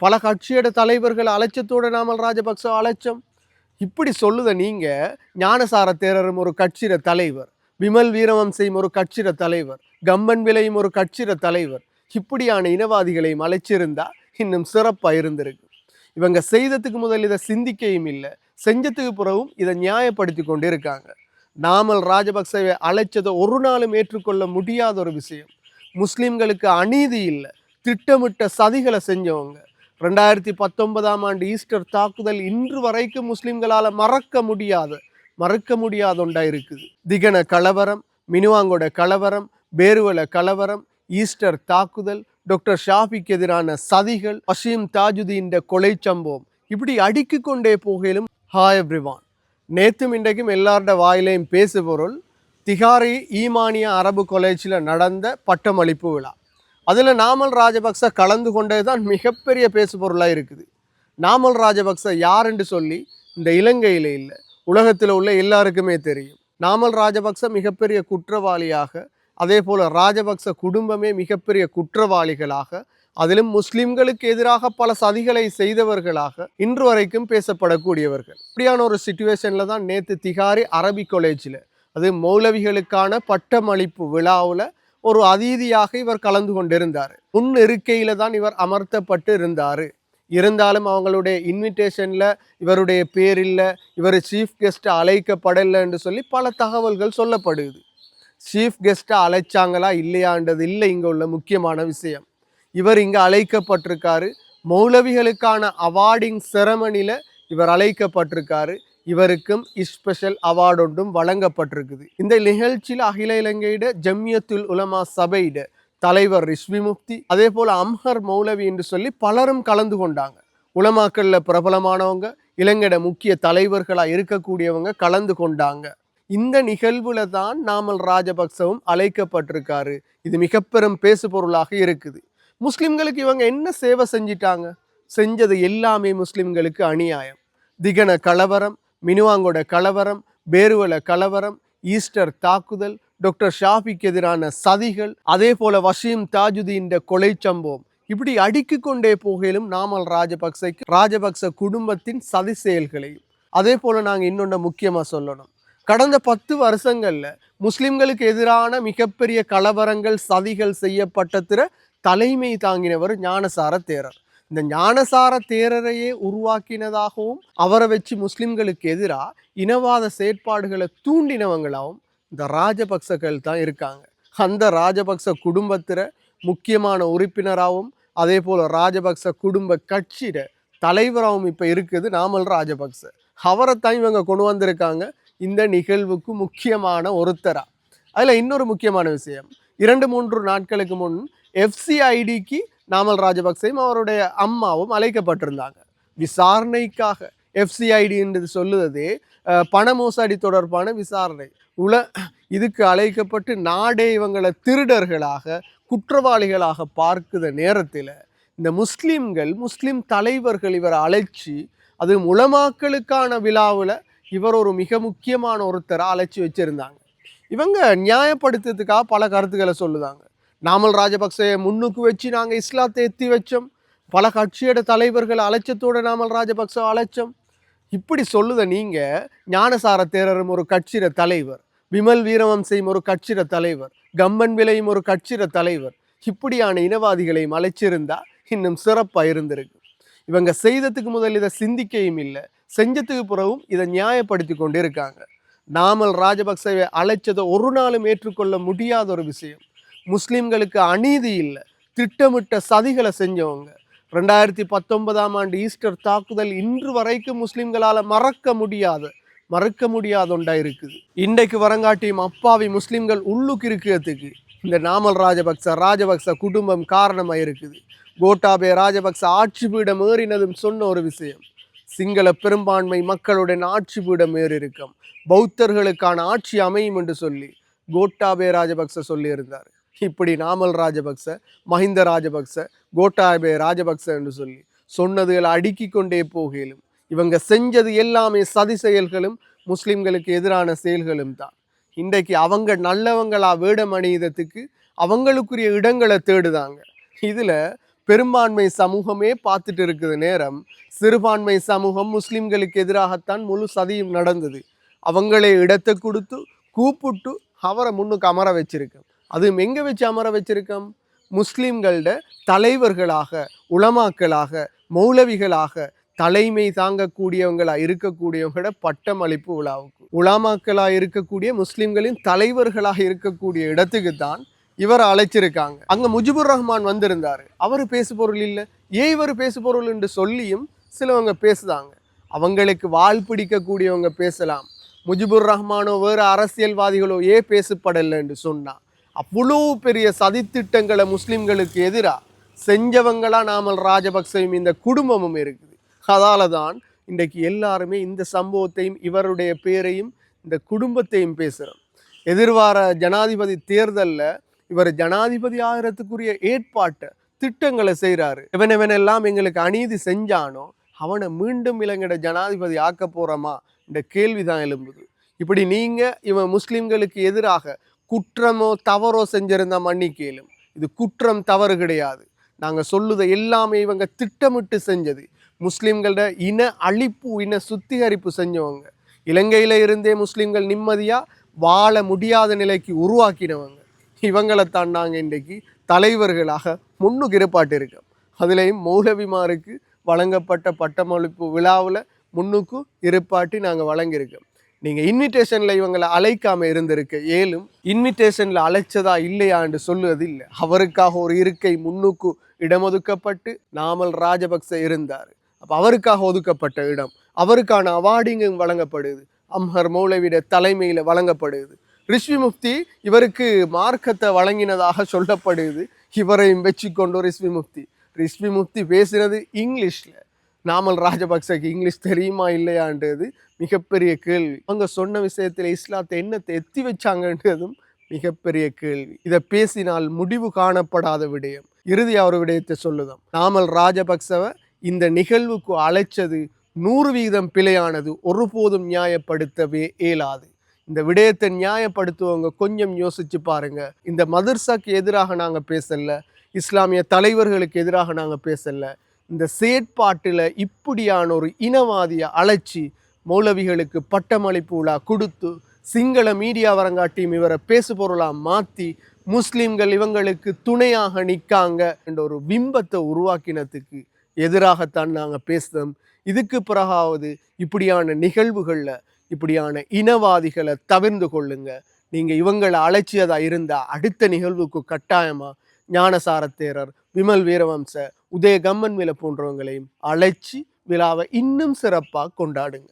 பல கட்சியோட தலைவர்கள் அலட்சத்தோட நாமல் ராஜபக்ச அலட்சம் இப்படி சொல்லுத நீங்கள் ஞானசார தேரரும் ஒரு கட்சியிட தலைவர் விமல் வீரவம்சையும் ஒரு கட்சியிட தலைவர் கம்பன் விலையும் ஒரு கட்சியிட தலைவர். இப்படியான இனவாதிகளையும் அழைச்சிருந்தா இன்னும் சிறப்பாக இருந்திருக்கு. இவங்க செய்ததுக்கு முதல் இதை சிந்திக்கையும் இல்லை செஞ்சதுக்கு பிறகும் இதை நியாயப்படுத்தி கொண்டு இருக்காங்க நாமல் ராஜபக்சவை அழைச்சதை ஒரு நாளும் ஏற்றுக்கொள்ள முடியாத ஒரு விஷயம். முஸ்லீம்களுக்கு அநீதி இல்லை திட்டமிட்ட சதிகளை செஞ்சவங்க. ரெண்டாயிரத்தி பத்தொன்பதாம் ஆண்டு ஈஸ்டர் தாக்குதல் இன்று வரைக்கும் முஸ்லிம்களால் மறக்க முடியாத மறக்க முடியாத ஒன்றா இருக்குது. திகன கலவரம் மினுவாங்கோட கலவரம் பேருவல கலவரம் ஈஸ்டர் தாக்குதல் டாக்டர் ஷாஃபிக்கு எதிரான சதிகள் அஷீம் தாஜுதீன் கொலை சம்பவம் இப்படி அடுக்கி கொண்டே போகையிலும் ஹாய் எவ்ரிவான் நேற்றும் இன்றைக்கும் எல்லாரோட வாயிலையும் பேசு பொருள் திகாரி ஈமானிய அரபு கொலேஜில் நடந்த பட்டமளிப்பு விழா. அதில் நாமல் ராஜபக்ச கலந்து கொண்டது தான் மிகப்பெரிய பேசு பொருளாக இருக்குது. நாமல் ராஜபக்ச யாருன்னு சொல்லி இந்த இலங்கையில் இல்லை உலகத்தில் உள்ள எல்லாருக்குமே தெரியும். நாமல் ராஜபக்ச மிகப்பெரிய குற்றவாளியாக அதே போல் ராஜபக்ச குடும்பமே மிகப்பெரிய குற்றவாளிகளாக அதிலும் முஸ்லிம்களுக்கு எதிராக பல சதிகளை செய்தவர்களாக இன்று வரைக்கும் பேசப்படக்கூடியவர்கள். இப்படியான ஒரு சுச்சுவேஷனில் தான் நேற்று திகாரி அரபி காலேஜில் அது மௌலவிகளுக்கான பட்டமளிப்பு விழாவில் ஒரு அதீதியாக இவர் கலந்து கொண்டிருந்தார். முன் இருக்கையில தான் இவர் அமர்த்தப்பட்டு இருந்தார். இருந்தாலும் அவங்களுடைய இன்விடேஷனில் இவருடைய பேர் இல்லை இவர் சீஃப் கெஸ்ட்டை அழைக்கப்படலை என்று சொல்லி பல தகவல்கள் சொல்லப்படுது. சீஃப் கெஸ்ட்டை அழைச்சாங்களா இல்லையான்றது இல்லை இங்கே உள்ள முக்கியமான விஷயம். இவர் இங்கே அழைக்கப்பட்டிருக்காரு. மௌலவிகளுக்கான அவார்டிங் செரமனியில் இவர் அழைக்கப்பட்டிருக்காரு. இவருக்கும் ஸ்பெஷல் அவார்டு ஒன்றும் வழங்கப்பட்டிருக்குது. இந்த நிகழ்ச்சியில் அகில இலங்கையிட ஜம்யத்துல் உலமா சபையிட தலைவர் ரிஷ்வி முப்தி அதே போல் அம்ஹர் மௌலவி என்று சொல்லி பலரும் கலந்து கொண்டாங்க. உலமாக்களில் பிரபலமானவங்க இலங்கையோட முக்கிய தலைவர்களாக இருக்கக்கூடியவங்க கலந்து கொண்டாங்க. இந்த நிகழ்வுல தான் நாமல் ராஜபக்சவும் அழைக்கப்பட்டிருக்காரு. இது மிக பெரும் பேசு பொருளாக இருக்குது. முஸ்லிம்களுக்கு இவங்க என்ன சேவை செஞ்சிட்டாங்க? செஞ்சது எல்லாமே முஸ்லிம்களுக்கு அநியாயம். திகன கலவரம் மினுவாங்கோட கலவரம் பேருவல கலவரம் ஈஸ்டர் தாக்குதல் டாக்டர் ஷாஃபிக்கு எதிரான சதிகள் அதே போல வஷீம் தாஜுதீன் கொலை சம்பவம். இப்படி அடுக்கி கொண்டே போகையிலும் நாமல் ராஜபக்சைக்கு ராஜபக்ச குடும்பத்தின் சதி செயல்களையும். அதே போல நாங்கள் இன்னொன்று முக்கியமாக சொல்லணும். கடந்த பத்து வருஷங்களில் முஸ்லிம்களுக்கு எதிரான மிகப்பெரிய கலவரங்கள் சதிகள் செய்யப்பட்டதுல தலைமை தாங்கினவர் ஞானசார தேரர். இந்த ஞானசார தேரரையே உருவாக்கினதாகவும் அவரை வச்சு முஸ்லிம்களுக்கு எதிராக இனவாத செயற்பாடுகளை தூண்டினவங்களாகவும் இந்த ராஜபக்சகள் தான் இருக்காங்க. அந்த ராஜபக்ச குடும்பத்தில் முக்கியமான உறுப்பினராகவும் அதே போல் ராஜபக்ச குடும்ப கட்சியிட தலைவராகவும் இப்போ இருக்குது நாமல் ராஜபக்ச. அவரைத்தான் இவங்க கொண்டு வந்திருக்காங்க. இந்த நிகழ்வுக்கு முக்கியமான ஒருத்தரா. அதில் இன்னொரு முக்கியமான விஷயம் இரண்டு மூன்று நாட்களுக்கு முன் எஃப்சிஐடிக்கு நாமல் ராஜபக்சேயும் அவருடைய அம்மாவும் அழைக்கப்பட்டிருந்தாங்க. விசாரணைக்காக எஃப்சிஐடி என்று சொல்லுவதே பண மோசடி தொடர்பான விசாரணை. உல இதுக்கு அழைக்கப்பட்டு நாடே இவங்களை திருடர்களாக குற்றவாளிகளாக பார்க்குற நேரத்தில் இந்த முஸ்லீம்கள் முஸ்லீம் தலைவர்கள் இவரை அழைச்சி அது உலமாக்களுக்கான விழாவில் இவர் ஒரு மிக முக்கியமான ஒருத்தரை அழைச்சி வச்சிருந்தாங்க. இவங்க நியாயப்படுத்துறதுக்காக பல கருத்துக்களை சொல்லுதாங்க. நாமல் ராஜபக்சே முன்னுக்கு வச்சு நாங்கள் இஸ்லாத்தை எத்தி வச்சோம். பல கட்சியோட தலைவர்கள் அலட்சத்தோட நாமல் ராஜபக்ச அலட்சம் இப்படி சொல்லுத நீங்கள் ஞானசார தேரரும் ஒரு கட்சியிட தலைவர் விமல் வீரவம்சையும் ஒரு கட்சியிட தலைவர் கம்பன் விலையும் ஒரு கட்சியிட தலைவர் இப்படியான இனவாதிகளையும் அழைச்சிருந்தா இன்னும் சிறப்பாக இருந்திருக்கு. இவங்க செய்ததுக்கு முதல் இதை சிந்திக்கையும் இல்லை செஞ்சதுக்கு பிறகும் இதை நியாயப்படுத்தி கொண்டு இருக்காங்க நாமல் ராஜபக்சவை அழைச்சதை ஒரு நாளும் ஏற்றுக்கொள்ள முடியாத ஒரு விஷயம். முஸ்லீம்களுக்கு அநீதி இல்லை. திட்டமிட்ட சதிகளை செஞ்சவங்க. ரெண்டாயிரத்தி பத்தொன்பதாம் ஆண்டு ஈஸ்டர் தாக்குதல் இன்று வரைக்கும் முஸ்லீம்களால் மறக்க முடியாத மறக்க முடியாத ஒன்றா இருக்குது. இன்றைக்கு வரங்காட்டியும் அப்பாவி முஸ்லீம்கள் உள்ளுக்கு இருக்கிறதுக்கு இந்த நாமல் ராஜபக்ச ராஜபக்ச குடும்பம் காரணமாக இருக்குது. கோட்டாபே ராஜபக்ச ஆட்சி பீடம் ஏறினதும் சொன்ன ஒரு விஷயம். சிங்கள பெரும்பான்மை மக்களுடன் ஆட்சி பீடம் ஏறி இருக்கும் பௌத்தர்களுக்கான ஆட்சி அமையும் என்று சொல்லி கோட்டாபே ராஜபக்ச சொல்லியிருந்தார். இப்படி நாமல் ராஜபக்ச மஹிந்த ராஜபக்ச கோட்டாபே ராஜபக்ச என்று சொல்லி சொன்னதுகள் அடுக்கி கொண்டே போகையிலும் இவங்க செஞ்சது எல்லாமே சதி செயல்களும் முஸ்லிம்களுக்கு எதிரான செயல்களும் தான். இன்றைக்கு அவங்க நல்லவங்களா வேடம் அணியதத்துக்கு அவங்களுக்குரிய இடங்களை தேடுதாங்க. இதில் பெரும்பான்மை சமூகமே பார்த்துட்டு இருக்குது நேரம் சிறுபான்மை சமூகம் முஸ்லிம்களுக்கு எதிராகத்தான் முழு சதியும் நடந்தது. அவங்களே இடத்தை கொடுத்து கூப்பிட்டு அவரை முன்னுக்கு அமர வச்சிருக்கேன் அதுவும் எங்கே வச்சு அமர வச்சிருக்கோம்? முஸ்லிம்களோட தலைவர்களாக உலமாக்களாக மௌலவிகளாக தலைமை தாங்கக்கூடியவங்களாக இருக்கக்கூடியவங்களோட பட்டமளிப்பு விழாவுக்கு. உலாமாக்களாக இருக்கக்கூடிய முஸ்லீம்களின் தலைவர்களாக இருக்கக்கூடிய இடத்துக்கு தான் இவரை அழைச்சிருக்காங்க. அங்கே முஜிபுர் ரஹ்மான் வந்திருந்தாரு. அவர் பேசு பொருள் இல்லை. ஏன் இவர் பேசு பொருள் என்று சொல்லியும் சிலவங்க பேசுதாங்க. அவங்களுக்கு வால் பிடிக்கக்கூடியவங்க பேசலாம். முஜிபுர் ரஹ்மானோ வேறு அரசியல்வாதிகளோ ஏன் பேசப்படலை என்று சொன்னா. அவ்வளோ பெரிய சதித்திட்டங்களை முஸ்லீம்களுக்கு எதிராக செஞ்சவங்களா நாமல் ராஜபக்சையும் இந்த குடும்பமும் இருக்குது. அதால தான் இன்றைக்கு எல்லாருமே இந்த சம்பவத்தையும் இவருடைய பேரையும் இந்த குடும்பத்தையும் பேசுகிறோம் எதிர்வார ஜனாதிபதி தேர்தலில் இவர் ஜனாதிபதி ஆகிறதுக்குரிய ஏற்பாட்டை திட்டங்களை செய்கிறாரு இவன் எங்களுக்கு அநீதி செஞ்சானோ அவனை மீண்டும் இலங்கட ஜனாதிபதி ஆக்க போகிறோமா இந்த கேள்விதான் எழும்புது. இப்படி நீங்கள் இவன் முஸ்லீம்களுக்கு எதிராக குற்றமோ தவறோ செஞ்சிருந்தா மன்னிக்கலும். இது குற்றம் தவறு கிடையாது. நாங்கள் சொல்லுத எல்லாமே இவங்க திட்டமிட்டு செஞ்சது. முஸ்லீம்களோட இன அழிப்பு இன சுத்திகரிப்பு செஞ்சவங்க. இலங்கையில் இருந்தே முஸ்லீம்கள் நிம்மதியாக வாழ முடியாத நிலைக்கு உருவாக்கினவங்க. இவங்களைத்தான் நாங்கள் இன்றைக்கு தலைவர்களாக முன்னுக்கு இருப்பாட்டு இருக்கோம் அதுலேயும் மௌலவிமாருக்கு வழங்கப்பட்ட பட்டமளிப்பு விழாவில் முன்னுக்கு இருப்பாட்டி நாங்கள் வழங்கியிருக்கோம். நீங்கள் இன்விடேஷனில் இவங்களை அழைக்காமல் இருந்திருக்க ஏலும் இன்விடேஷனில் அழைச்சதா இல்லையான்னு சொல்லுவது இல்லை அவருக்காக ஒரு இருக்கை முன்னுக்கு இடமொதுக்கப்பட்டு நாமல் ராஜபக்ச இருந்தார். அப்போ அவருக்காக ஒதுக்கப்பட்ட இடம் அவருக்கான அவார்டிங்கும் வழங்கப்படுது. அம்ஹர் மௌலவிட தலைமையில் வழங்கப்படுது. ரிஷ்வி முஃப்தி இவருக்கு மார்க்கத்தை வழங்கினதாக சொல்லப்படுது. இவரையும் வச்சுக்கொண்டு ரிஷ்வி முஃப்தி. ரிஷ்வி முஃப்தி பேசினது இங்கிலீஷில். நாமல் ராஜபக்சக்கு இங்கிலீஷ் தெரியுமா இல்லையான்றது மிகப்பெரிய கேள்வி. அவங்க சொன்ன விஷயத்தில் இஸ்லாத்தை என்னத்தை எத்தி வச்சாங்கன்றதும் மிகப்பெரிய கேள்வி. இதை பேசினால் முடிவு காணப்படாத விடயம். இறுதி அவர் விடயத்தை சொல்லுதாம். நாமல் ராஜபக்சவை இந்த நிகழ்வுக்கு அழைச்சது நூறு வீதம் பிழையானது ஒருபோதும் நியாயப்படுத்தவே இயலாது. இந்த விடயத்தை நியாயப்படுத்துவவங்க கொஞ்சம் யோசிச்சு பாருங்க. இந்த மதர்சாக்கு எதிராக நாங்கள் பேசல. இஸ்லாமிய தலைவர்களுக்கு எதிராக நாங்கள் பேசல. இந்த செயற்பாட்டில் இப்படியான ஒரு இனவாதியை அழைச்சி மௌலவிகளுக்கு பட்டமளிப்பு விழா கொடுத்து சிங்கள மீடியா வரங்காட்டியும் இவரை பேசு பொருளாக மாற்றி முஸ்லீம்கள் இவங்களுக்கு துணையாக நிற்காங்க என்ற ஒரு பிம்பத்தை உருவாக்கினத்துக்கு எதிராகத்தான் நாங்கள் பேசுகிறோம் இதுக்கு பிறகாவது இப்படியான நிகழ்வுகளில் இப்படியான இனவாதிகளை தவிர்ந்து கொள்ளுங்க. நீங்கள் இவங்களை அழைச்சியதாக இருந்தால் அடுத்த நிகழ்வுக்கு கட்டாயமாக ஞானசாரத்தேரர் விமல் வீரவம்ச உதய கம்மன் வில போன்றவங்களையும் அழைச்சி விழாவை இன்னும் சிறப்பாக கொண்டாடுங்க.